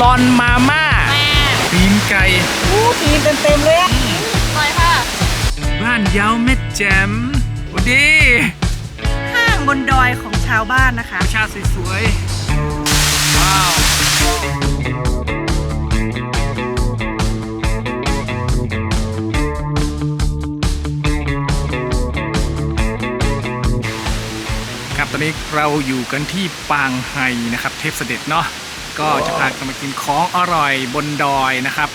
ลอนมาม่าแม่ตีนไก่อู้ตีนเต็มๆเลยอะไปค่ะ บ้านเย้าแม่แจ่มสวัสดี ห้างบนดอยของชาวบ้านนะคะ ชาติสวยๆ ว้าวครับตอนนี้เราอยู่กันที่ปางไฮนะครับ เทพเสด็จเนาะ ก็จะพากันมากินของอร่อยบนดอยนะครับ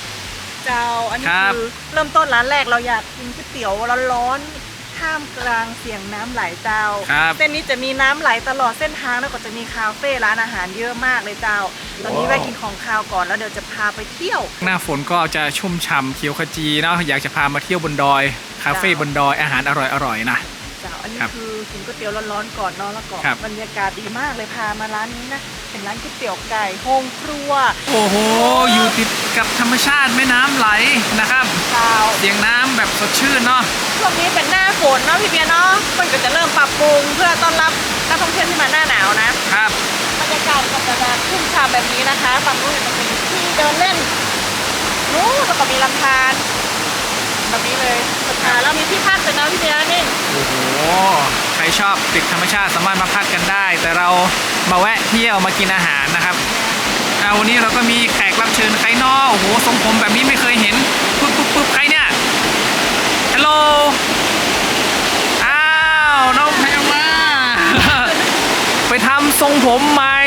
เจ้าอันนี้ครับ คือเริ่มต้นร้านแรกเราอยากกินก๋วยเตี๋ยวร้อนๆท่ามกลางเสียงน้ำไหลเจ้า ครับ เส้นนี้จะมีน้ำไหลตลอดเส้นทางแล้วก็จะมีคาเฟ่ร้านอาหารเยอะมากเลยเจ้า ตอนนี้แวะกินของคาวก่อนแล้วเดี๋ยวจะพาไปเที่ยว หน้าฝนก็จะชุ่มฉ่ำเขียวขจีเนาะอยากจะพามาเที่ยวบนดอย คาเฟ่บนดอยอาหารอร่อยๆนะ เจ้า อันนี้ครับคือกินก๋วยเตี๋ยวร้อนๆก่อนเนาะแล้วก็ครับ บรรยากาศดีมากเลยพามาร้านนี้นะ เป็นร้านก๋วยเตี๋ยวไก่โฮงครัวโอ้โห อยู่ติดกับธรรมชาติแม่น้ำไหลนะครับ เจ้าเสียงน้ำแบบสดชื่นเนาะ ช่วงนี้เป็นหน้าฝนเนาะพี่เบียร์เนาะมันก็จะเริ่มปรับปรุงเพื่อต้อนรับนักท่องเที่ยวที่มาหน้าหนาวนะ ครับ บรรยากาศก็จะชุ่มฉ่ำแบบนี้นะคะฝั่งนู้นจะเป็นที่เดินเล่นนู้นแล้วก็มีลำธารแบบนี้เลย สดชื่นแล้วมีที่พักด้วยนะพี่เบียร์นี่โอ้โห ใครชอบติดธรรมชาติสามารถมาพักกันได้ แต่เรามาแวะเที่ยวมากินอาหารนะครับอ่าวันนี้เราก็มีแขกรับเชิญใครนอโอ้โหทรงผมแบบนี้ไม่เคยเห็นปุ๊บปุ๊บปุ๊บใครเนี่ยฮัลโหลอ้าวน้องแพรมา ไปทำทรงผมใหม่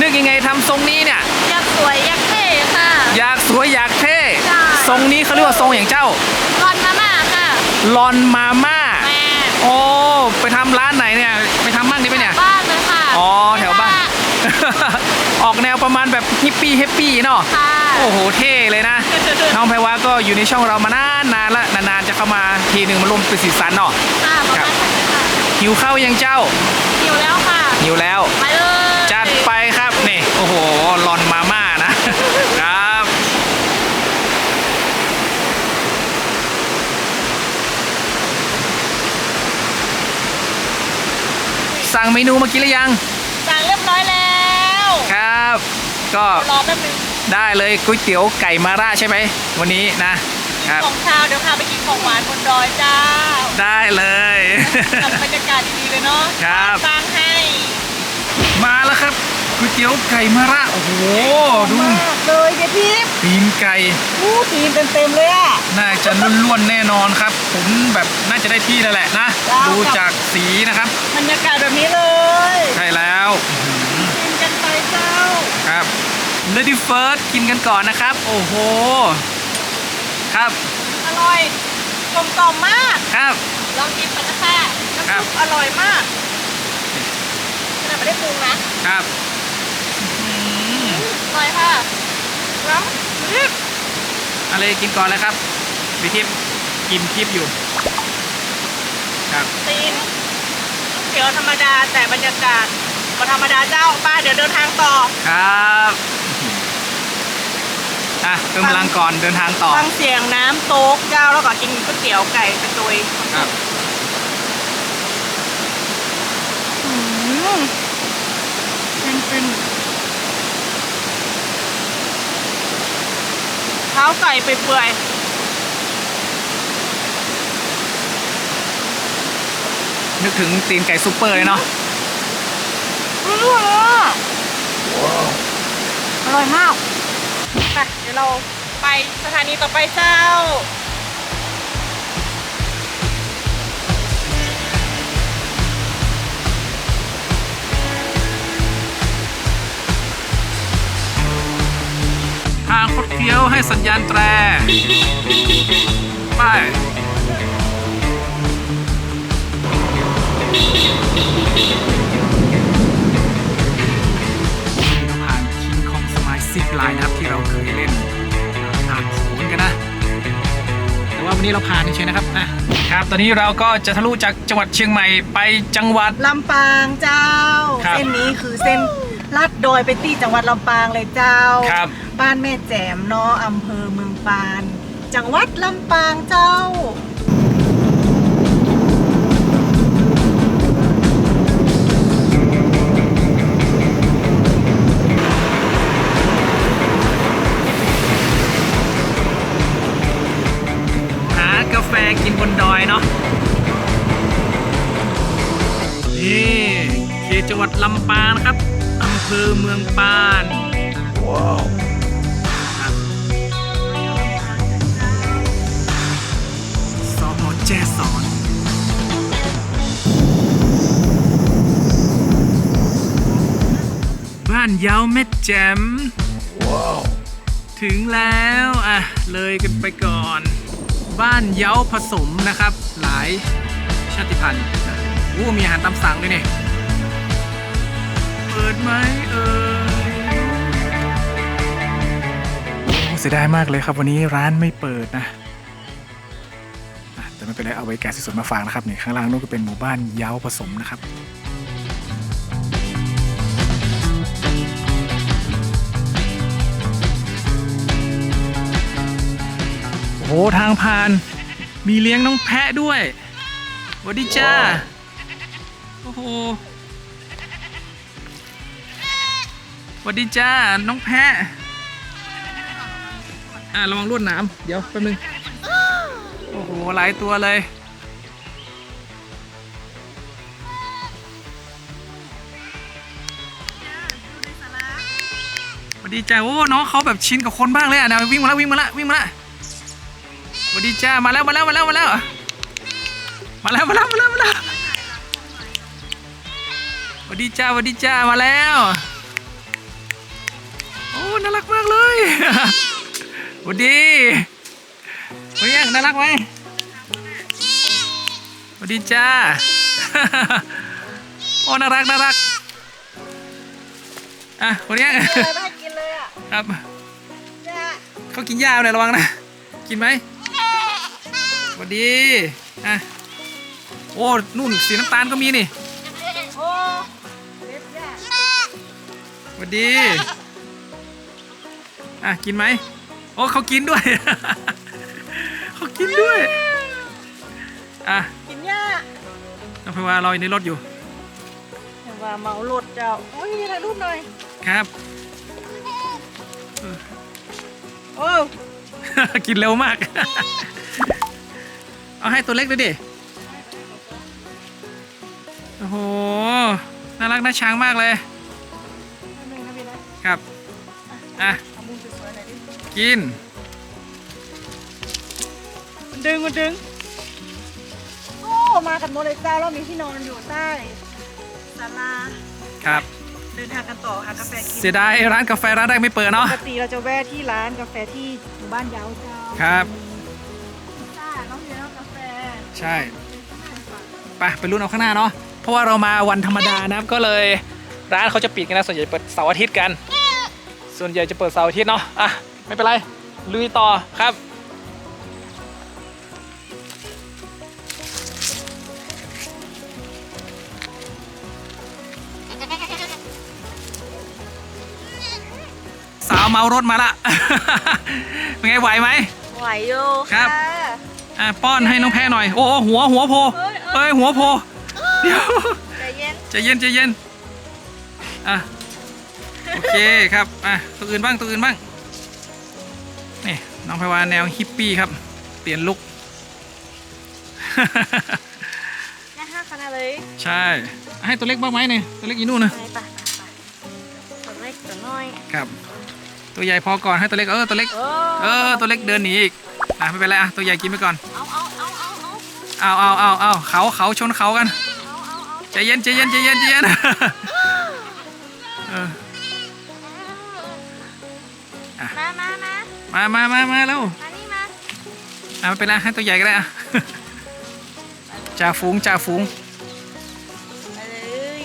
นึกยังไงทำทรงนี้เนี่ย อยากสวยอยากเท่ค่ะ อยากสวยอยากเท่ ใช่ ทรงนี้เขาเรียกว่าทรงอย่างเจ้ารอนมาม่าค่ะ ลอนมาม่าแม่โอ้ไปทำร้านไหนเนี่ย ไปทำบ้างดิไปเนี่ย บ้านเลยค่ะอ๋อแถวบ้าน ออกแนวประมาณแบบฮิปปี้ฮิปปี้เนาะ ค่ะ โอ้โหเท่เลยนะ น้องไพวาก็อยู่ในช่องเรามานานนานๆละนานๆจะเข้ามาทีหนึ่งมาร่วมเป็นสีสันเนาะ ค่ะประมาณนั้นเลยค่ะหิวข้าวยังเจ้า หิวแล้วค่ะ หิวแล้วไปเลย จัดไปครับ นี่ โอ้โหลอนมาม่านะ ครับ สั่ง เมนูมากินหรือยัง สั่งเรียบร้อยแล้วครับ ก็รอแป๊บนึงได้เลยก๋วยเตี๋ยวไก่มาร่าใช่ไหมวันนี้นะครับของเช้าเดี๋ยวพาไปกินของหวานบนดอยจ้าได้เลยทำบรรยากาศดีๆเลยเนาะครับสร้างให้ มาแล้วครับ ก๋วยเตี๋ยวไก่มาร่าโอ้โหดูมากเลยเดี๋ยวพี่ตีนไก่อู้ตีนเต็มๆเลยอะน่าจะล้วนๆแน่นอนครับ ผมแบบน่าจะได้ที่แล้วแหละนะว้าวดูจากสีนะครับบรรยากาศแบบนี้เลยใช่แล้วกินกันไปเจ้าครับ Lady First กินกันก่อนนะครับ โอ้โห ครับ อร่อยกลมกล่อมมากครับลองกินกันนะคะครับน้ำซุปอร่อยมากขนาดไม่ได้ปรุงนะครับ อร่อยค่ะแล้วรีบอะไรกินก่อนเลยครับวิทิพย์กินคลิปอยู่ครับตีนเตี๋ยวธรรมดาแต่บรรยากาศก็ธรรมดาเจ้าป้าเดี๋ยวเดินทางต่อครับอะเติมพลังก่อนเดินทางต่อฟังเสียงน้ำโต๊กเจ้าแล้วก็กินก๋วยเตี๋ยวไก่กระตุยครับ อืมฟินฟินเท้าไก่ไปเปื่อยนึกถึงตีนไก่ซูเปอร์เลยเนาะอร่อยอะอร่อยมาก ไป เดี๋ยวเราไปสถานีต่อไปเจ้าางคดเคี้ยวให้สัญญาณแตร ไปเราผ่านคิงคองสมายซิปไลน์นะครับที่เราเคยเล่นผ่านโขนกันนะ แต่ว่าวันนี้เราผ่านเฉยๆนะครับนะครับ ตอนนี้เราก็จะทะลุจากจังหวัดเชียงใหม่ไปจังหวัด ลำปางเจ้า ครับ เส้นนี้คือเส้น ลัดดอยไปที่จังหวัดลำปางเลยเจ้า ครับ บ้านแม่แจ่มเนออำเภอเมืองปาน จังหวัดลำปางเจ้า หากาแฟกินบนดอยเนาะ นี่เขตจังหวัดลำปางนะครับ เภอเมืองปาน ว้าวครับสอหอแจ้สอนบ้านเย้าแม่แจ่มถึงแล้วอะเลยกันไปก่อน บ้านเย้าผสมนะครับ หลายชาติพันธุ์โอ้มีอาหารตามสั่งด้วยนี่ เปิดไหมเอ่ยโอ้เสียดายมากเลยครับวันนี้ร้านไม่เปิดนะอะแต่ไม่เป็นไรเอาไว้แกะสดๆมาฝากนะครับนี่ข้างล่างนู้นก็เป็นหมู่บ้านเย้าผสมนะครับ โอ้โหทางผ่าน มีเลี้ยงน้องแพะด้วยสวัสดีจ้า โอ้โห วัสดีจ้า น้องแพะอ่าระวังรวดหนามเดี๋ยวแป๊บนึง โอ้โห หลายตัวเลย สวัสดีจ้า โอ้ น้องเขาแบบชินกับคนบ้างเลยอะนะวิ่งมาแล้ววิ่งมาแล้ววิ่งมาแล้วสวัสดีจ้า มาแล้วมาแล้วมาแล้วมาแล้ว มาแล้วมาแล้วมาแล้วมาแล้วสวัสดีจ้าสวัสดีจ้า มาแล้ว อ้น่ารักมากเลยสวัสดีเฮ้ยน่ารักไหมสวัสดีจ้าโอ้น่ารักน่ารักอะคนเนี้ยมีอะไรมาให้กินเลยอะครับเนี่ยเขากินหญ้าเลยระวังนะ กินไหมสวัสดีอะโอ้นู่นสีน้ำตาลก็มีนี่โอ้เล็บเนี่ยสวัสดี อะกินไหมโอ้เขากินด้วย เขากินด้วย อะกินหญ้าน้องพวารออยู่ในรถอยู่เห็นว่าเมารถเจ้า โอ้ยถ่ายรูปหน่อย ครับ โอ้กินเร็วมาก เอาให้ตัวเล็กด้วยดิ โอ้โห น่ารักน่าช้างมากเลยนิดนึงนะพี่นะครับ อะ กิน มันดึงมันดึง โอ้ มากันหมดเลยจ้าแล้วมีที่นอนอยู่ใต้ศาลาครับ เดินทางกันต่อหากาแฟกินเสียดายร้านกาแฟร้านแรกไม่เปิดเนาะ ปกติเราจะแวะที่ร้านกาแฟที่หมู่บ้านเยาวเจ้าครับพิซซ่าน้องเดียวกาแฟใช่ไปไปรุ่นเอาข้างหน้าเนาะ เพราะว่าเรามาวันธรรมดานะครับก็เลยร้านเขาจะปิดกันนะส่วนใหญ่เปิดเสาร์อาทิตย์กัน ส่วนใหญ่จะเปิดเสาร์อาทิตย์เนาะ อะ ไม่เป็นไร ลุยต่อครับ สาวเมารถมาละ เป็นไงไหวไหม ไหวอยู่ครับะ อะป้อนให้น้องแพ้หน่อย โอ้โหหัวหัวโพเอ้ยเอ้เอ้ยยหัวโพเดี๋ยวใจเย็นใจเย็นใจเย็นอะโอเคครับอะตัวอื่นบ้างตัวอื่นบ้าง นี่น้องไพวาแนวฮิปปี้ครับ เปลี่ยนลุก น่าห้าขนาดเลยใช่ ให้ตัวเล็กบ้างไหมเนี่ยตัวเล็กอีนู่นนะไปไปไปไปตัวเล็กตัวน้อย ครับ ตัวใหญ่พอก่อนให้ตัวเล็กเออตัวเล็กเอเออตัวเล็กเดินหนีอีกอะไม่เป็นไรอะตัวใหญ่กินไปก่อนเอาเอาเอาเอาเอาเอาเอาเอาเอาเขาเขาชนเขากันเอาเอาเอาใจเย็นใจเย็นใจเย็นใจเย็นเออ มามามามามาแล้วมานี่มาอะไม่เป็นไรให้ตัวใหญ่ก็ได้อะจ่าฝูงจ่าฝูงไปเลย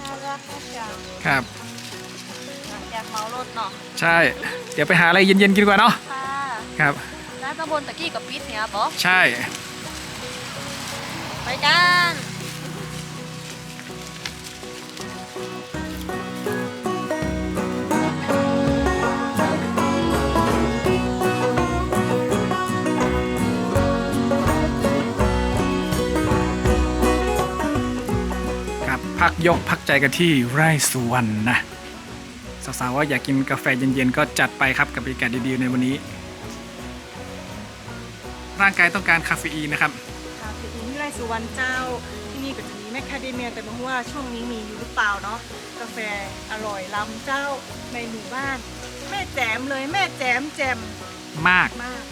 น่ารักมากจังครับหลังจากเมารถเนาะใช่ เดี๋ยวไปหาอะไรเย็นๆกินดีกว่าเนาะค่ะครับร้านตำบลตะกี้กับปิดเนี่ยบอใช่ ไปกัน พักยกพักใจกันที่ไร่สุวรรณนะสาวๆว่าอยากกินกาแฟเย็นๆก็จัดไปครับกับบรรยากาศดีๆในวันนี้ ร่างกายต้องการคาเฟอีนนะครับค่ะคือที่ไร่สุวรรณเจ้าที่นี่ก็จะมีแมคคาเดเมียแต่ไม่รู้ว่าช่วงนี้มีอยู่หรือเปล่าเนาะกาแฟอร่อยล้ำเจ้าในหมู่บ้าน แม่แจมเลยแม่แจมแจมมากมาก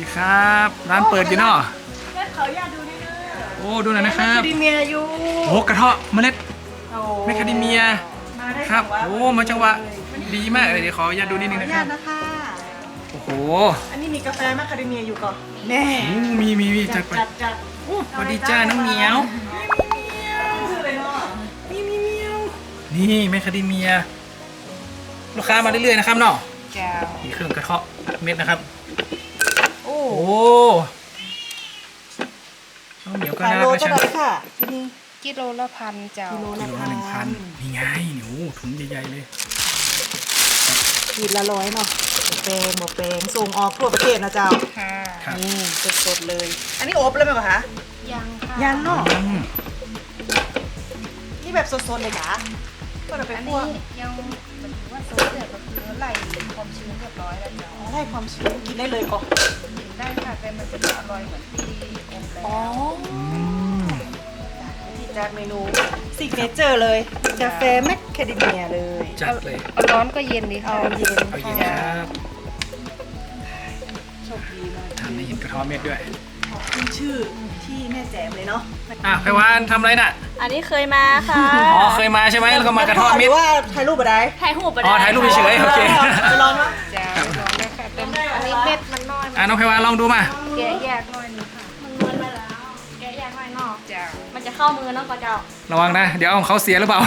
ดีครับ ร้านเปิดอยู่เนาะแม่ขออนุญาตดูนิดนึงโอ้ดูหน่อยนะคแมรัคบคาเดเมียอยู่โอ้กระเทาะเมล็ดโอ้แมคคาเดเมียมาได้ครับจังหวะโอ้มาจังหวะดีมากเลยเดี๋ยวขออนุญาตดูนิดนึงขออนะนุคญารับตนะคะโอ้โหอันนี้มีกาแฟแมคคาเดเมียอยู่ก่อนแน่โอ้มีมีมีจัจัดดไปจัดจัดโอ้สวัสดีจ้าน้องเหมียว ชื่ออะไรเนาะมีมีเหมียวนี่แมคคาเดเมีย ลูกค้ามาเรื่อยๆนะครับเนาะแก้วมีเครื่องกระเทาะเม็ดนะครับ โอ้โอ้น้องเหมียวก็ขายน่าโลรักเท่านะไหร่ค่ะที่นี่ กิโลละพันเจ้ากิโลกิละโลพัละนหนึ่งพันนี่ไงหนูถุงใหญ่ๆเลย ขีดละร้อยเนาะเปลงหมดเปลงส่งออกทั่วประเทศนะเจ้า ค่ะครับ นี่สดๆเลย อันนี้อบเลยไหมคะยังค่ะยังเนาะอืมนี่แบบสดๆเลยกะก็จะไปอันคั่วนี้ยังหมายถึงว่าโซเดือดก็คือไหลความชื้นเรียบร้อยแล้วเจ้า อ๋อได้ความชื้นกินได้เลยก่อนกิน ได้ค่ะแต่มันจะไม่อร่อยเหมือนที่อบแล้วอ๋ออืมที่จัดเมนูซิกเนเจอร์เลยกาแฟแมคคาเดเมียเลยจัดเลยเอาร้อนก็เย็นดีเอาค่ะเย็นเอาเย็นค่ะครับโชคดีมากทำให้เห็นกระเทาะเม็ดด้วยขึ้นชื่อที่แม่แจ่มเลยเนาะอะไพวานทำอะไรน่ะอันนี้เคยมาค่ะอ๋อเคยมาใช่ไหมแล้วก็มากระเทาะหเม็รืดอว่าถ่ายรูปอะไรถ่ายรูปไปอ๋อถ่ายรูปเฉยๆโอเค ไปลองเนาะจ้ อยอะน้องไพวานลองดูมา แกะแยกหน่อยนึงค่ะ มันนวลไปแล้ว แกะแยกหน่อยนอกจ้ามันจะเข้ามือน้องก็เจ้าระวังนะ เดี๋ยวเอาของเขาเสียหรือเปล่า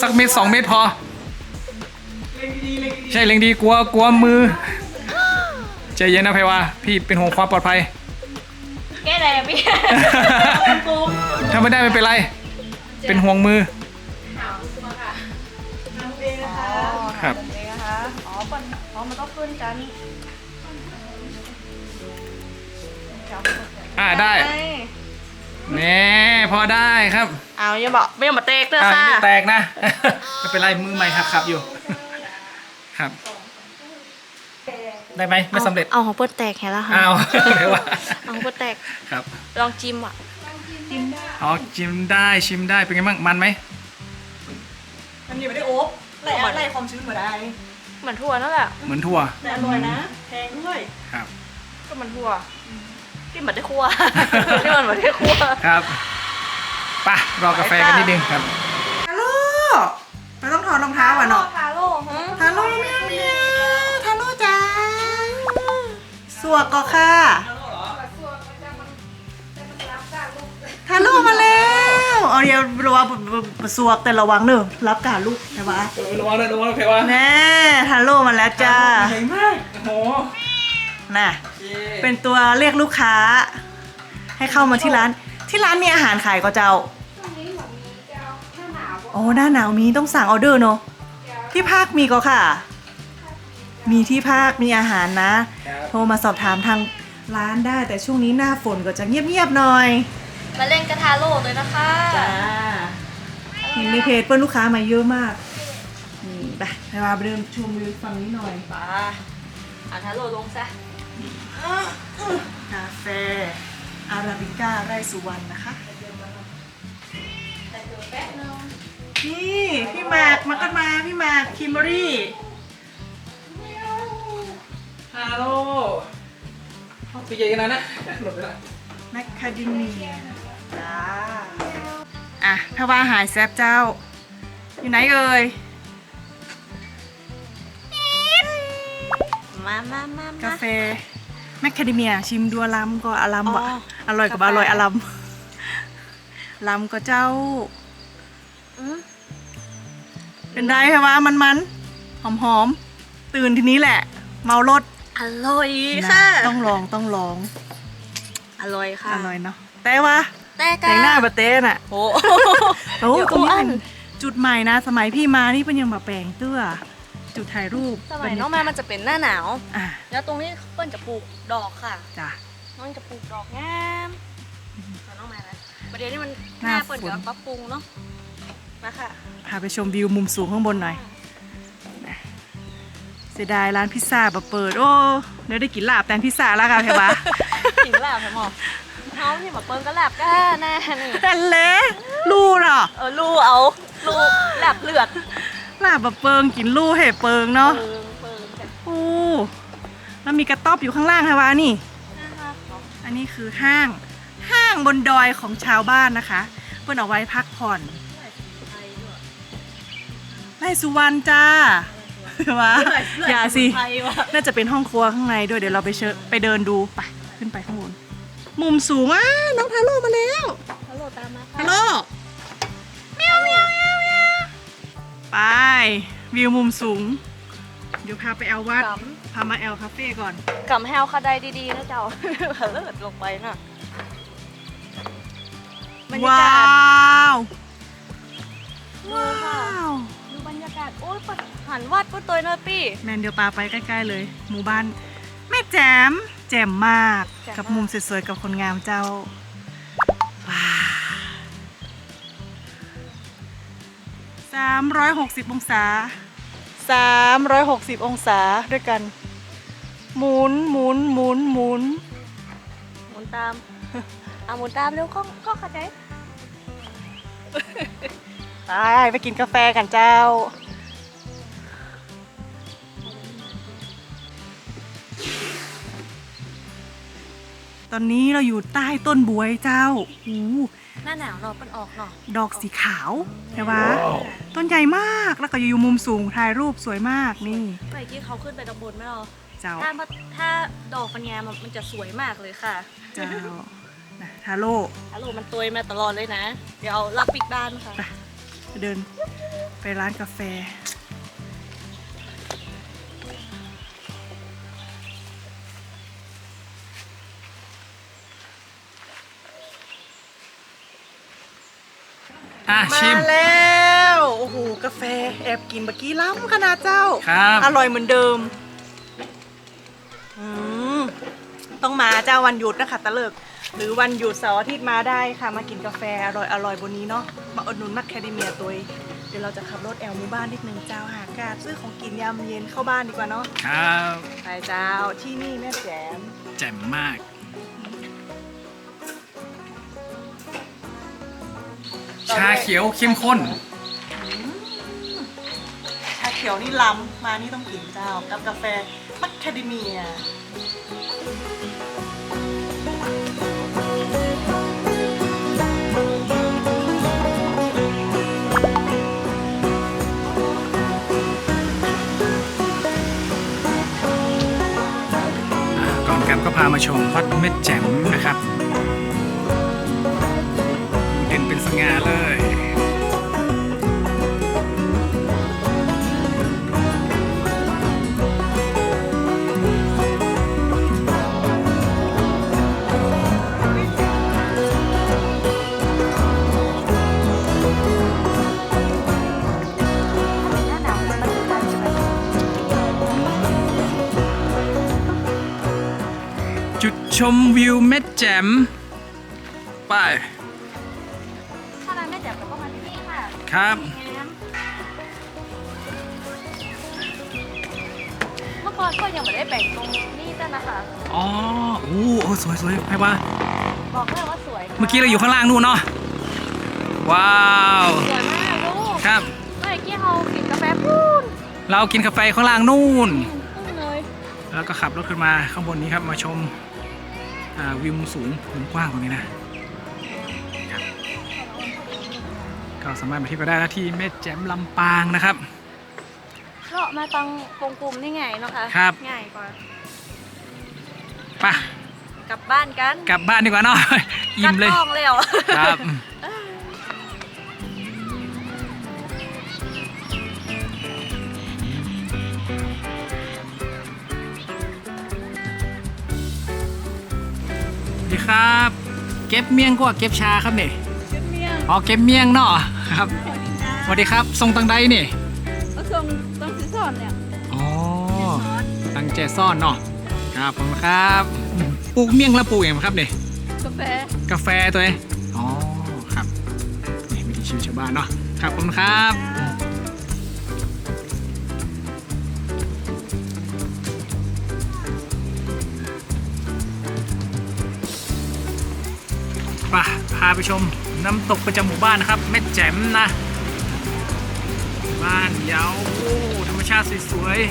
สักเม็ดสองเม็ดพอเล็งดีๆเล็งดีใช่เล็งดีกลัวกลัวมือใจเย็นนะไพวาพี่เป็นห่วงความปลอดภัย แกะอะไรอะพี่ๆปูถ้าไม่ได้ไม่เป็นไร เป็นห่วงมือทำเองนะคะครับทำเองนะคะอ๋อเปิ้ลอ๋อมันต้องขึ้นกัน อ่าได้ แน่พอได้ครับเอายังบอกไม่ยังมาเตกเด้ออ่าค่ะยังไม่แตกนะ ไม่เป็นไรมือใหม่ครับครับอยู่ ครับ ได้ไหมไม่สำเร็จเอาของเปิ้ลแตกแค่แล้วค่ะอ้าวไพวาเอาของเปิ้ลแตกครับ ลองจิ้มอะอ๋อชิมได้ชิมได้เป็นไงบ้างมันไหมมันยังไม่ได้โอ๊บไล่ไล่ความชื้นมาได้เหมือนถั่วนั่นแหละเหมือนถั่วแต่อร่อยนะ แพงด้วยครับ ก็เหมือนถั่ว ที่เหมือนได้คั่ว ที่มันเหมือนได้คั่วครับไป่ะรอกาแฟกันนิดนึงครับฮัลโหลเราต้องถอดรองเท้าอะเนาะทาโร่ฮะฮัลโหลเมียวเมียวฮัลโหลจ้าสวกก็ค่ะฮัลโหลมาแล้วเอาเดี๋ยวระวังสวกแต่ระวังเนอะรับการลูกใช่ปะระวังเลยระวังเลยเพวะแน่ฮัลโหลมาแล้วจ้าใหญ่มากโอ้โห น่ะเป็นตัวเรียกลูกค้า ให้เข้ามาที่ร้าน ที่ร้านมีอาหารขายก็เจ้าโอ้หน้าหนาวมีต้องสั่งออเดอร์เนอะที่ภาคมีก็ค่ะ มีที่ภาคมีอาหารนะ โทรมาสอบถามทางร้านได้ แต่ช่วงนี้หน้าฝนก็จะเงียบๆหน่อย มาเล่นกระทาโร่เลยนะคะจ้าเห็นในเพจเปิ้ลลูกค้ามาเยอะมากนี่ไปไปมาเดินชมวิวฝั่งนี้หน่อยปาอ่านทาโร่ลงซะ กาแฟอาราบิก้าไร่สุวรรณนะคะแต่เดี๋ยวแป๊บนึงนี่พี่หมากมากันมาพี่หมากคิมเบอรี่ฮัลโหลปีใหญ่ขนาดนั้นหลบไปละแมคคาเดเมียจ้าอะถ้าว่าหายแซบเจ้า อยู่ไหนเอ่ย มามามามา กาแฟแมคคาเดเมีย ชิมดูอลัมก็อลัมอ๋อวะอร่อยกับอร่อยอลัมลัมก็เจ้า อืมเป็นไรคะวะมันมันหอมหอมๆตื่นทีนี้แหละ เมารถอร่อยนะค่ะต้องลองต้องลองอร่อยค่ะอร่อยเนาะแต่ว่าแต่กแต่งหน้าบะเต้น่ะ โอ้ โอ้เดี๋ยวตรงนี้อ้วน เป็นจุดใหม่นะ สมัยพี่มานี่เป็นยังมาแปลงเตื้อ จุดถ่ายรูปสมัยน้องแม่มันจะเป็นหน้าหนาว อะแล้วตรงนี้เปิ้ลจะปลูกดอกค่ะ จ้ะ น้องจะปลูกดอกงามแต่น้องแม่นะประเดี๋ยวนี้มันหหน้าน้าเปิดฝนกับปรับปรุงเนาะ มาค่ะ พาไปชมวิวมุมสูงข้างบนหน่อยนะแเสียดายร้านพิซซ่าบะเปิด โอ้เดี๋ยวได้กินลาบแตนพิซซ่าแล้วค่ะแพรวะกินแลบใช่หมอเฮาที่หมาเปิ้ลก็แลบก็แน่นี่แต่เละลู่เหรอ เออลูเอาลูแลบเลือด ลาบบะเปิงกินลู่เห่เปิงเนาะเปิงเปิงกันโอ้แล้วมีกระต๊อบอยู่ข้างล่างค่ะวะนี่ นะคะอันนี้คือห้างห้างบนดอยของชาวบ้านนะคะ เพื่อนเอาไว้พักผ่อนไร่สุวรรณจ้าวะอย่าสิ ไทยวะน่าจะเป็นห้องครัวข้างในด้วยเดี๋ยวเราไปเชิญไปเดินดูไปขึ้นไปข้างบน มุมสูงอะน้องทาโร่มาแล้ว ฮัลโหลตามมาทาค่ะโร่เไป วิวมุมสูง เดี๋ยวพาไปแอลวัดพามาแอลคาเฟ่ก่อนำกำแฮลคาไดดีๆนะเจ้าเลิศลงไปน่ะบรรยากาศว้าวว้าว ดูบรรยากาศ โอ้ยหันวัดก็ตัวเนอร์ปี้ แมนเดียวปาไปใกล้ๆเลย หมู่บ้านแม่แจมแจ่มมากจมมาก กับมุมสวยๆกับคนงามเจ้า ว้า 360 องศา 360 องศาด้วยกัน หมุนหมุนหมุนหมุนหมุนตามเอาหมุนตามแล้วก็ก็เข้าใจไปไปกินกาแฟกันเจ้า ตอนนี้เราอยู่ใต้ต้นบวยเจ้าอู้ หน้าหนาวเราเป็นออกเนาะดอกสีขาวใช่ปะต้นใหญ่มากแล้วก็อยู่มุมสูงถ่ายรูปสวยมากนี่ เมื่อกี้เขาขึ้นไปตรงบนไหมเราเจ้าถ้ามาถ้าดอกปัญญามันมันจะสวยมากเลยค่ะเจ้านะทาโร่ฮัลโหลมันตัวยมาตลอดเลยนะ เดี๋ยวเอารับปิดบ้านค่ะ ไปเดินไปร้านกาแฟ อะมาชิมแล้วโอ้โหกาแฟแอบกินเมื่อกี้ล้ำขนาดเจ้า ครับอร่อยเหมือนเดิมอืมต้องมาเจ้าวันหยุดนะคะตะเลิก หรือวันหยุดเสาร์อาทิตย์มาได้ค่ะ มากินกาแฟอร่อยอร่อยบนนี้เนาะมาอุดหนุนมัคแคดิเมียตัวเองเดี๋ยวเราจะขับรถแอลหมู่บ้านนิดนึงเจ้าหากาดซื้อของกินยามเย็นเข้าบ้านดีกว่าเนาะครับ ไปเจ้าที่นี่แม่แจ๋มแจ่มมาก ชาเขียวเข้มข้น ชาเขียวนี่ล้ำมานี่ต้องกินเจ้า กับกาแฟมัคแคดิเมียอ่าก่อนกลับก็พามาชมวัดเม็ดแจ่มนะครับ สง่าเลยหน้าหนาวมารใช่ไหมจุดชมวิวเม็ดแจ่มไป ค่ะครับ เมื่อก่อนก็ยังไม่ได้แบ่งตรงนี้แต่นะคะ อ๋อโอ้โหสวยสวยไปว่า บอกเลยว่าสวยค่ะเมื่อกี้เราอยู่ข้างล่างนู่นเนาะ ว้าว สวยมากลูกครับ เมื่อกี้เรากินกาแฟพูนเรากินกาแฟข้างล่างนู่นพูนเลยแล้วก็ขับรถขึ้นมาข้างบนนี้ครับมาชมอ่าวิวมุมสูงมุมกว้างตรงนี้นะ ก็สามารถมาเที่ยวกันได้นะที่แม่แจ่มลำปางนะครับเลาะมาตังกงกลุ่มนี่ไงเนาะคะครับง่ายกว่าไปกลับบ้านกันกลับบ้านดีกว่าเนาะอิ่มเลยกัดกล้องเลยเหรอครับสวัสดีครับ เก็บเมียงก็เก็บชาครับนี่เจ็บเมียง อ๋อเกมเมียงเนาะครับสวัสดีครับทรงตังใดนี่ก็ทรงตังสีซ่อนเนี่ยอ๋อตังแจซ่อนเนาะครับผมครับปลูกเมี่ยงแล้วปลูกอย่างครับเนี่ยกาแฟกาแฟตัวเองอ๋อครับนี่วิถีชีวิตชาวบ้านเนาะครับผมครับป่ะพาไปชม น้ำตกประจำหมู่บ้านนะครับแม่แจ่มนะ บ้านยาวธรรมชาติสวยๆ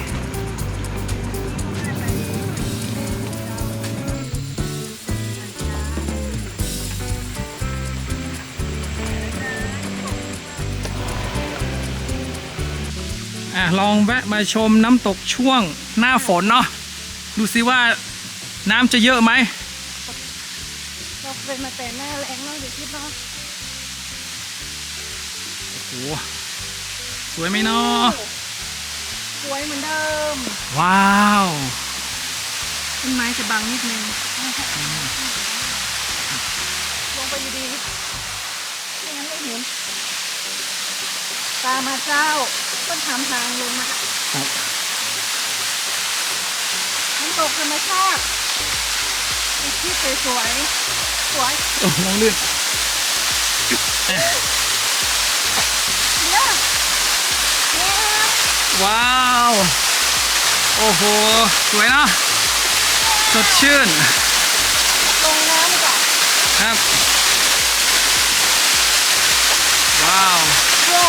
อะลองแวะมาชมน้ำตกช่วงหน้าฝนเนาะดูซิว่าน้ำจะเยอะไหมเราเคยมาแต่หน้าแรงเนาะเดี๋ยวคิดเนาะโอ้โห สวยไหมเนาะสวยเหมือนเดิม ว้าวต้นไม้จะบังนิดนึง ลงไปดีๆไม่งั้นไม่เห็น ตามมาเจ้าต้นทำทางลงมาครับน้ำตกธรรมชาติมีที่สวยๆสวยโอ้ลองลื่น ว้าว โอ้โห สวยเนาะสดชื่น ลงน้ำดีกว่าครับ ว้าว เพื่อ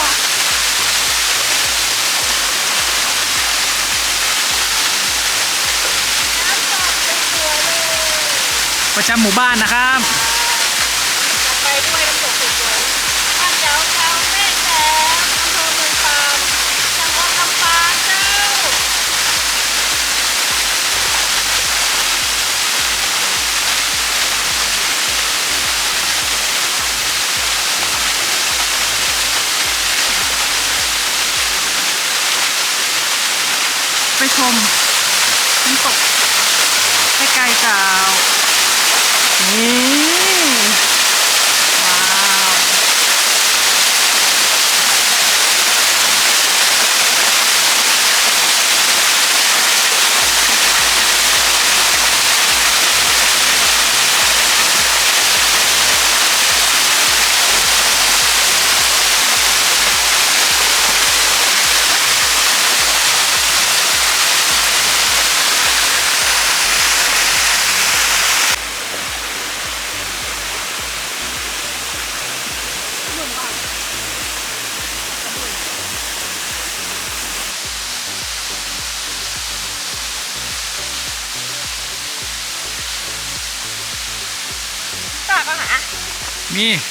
ประจำหมู่บ้านนะครับ มี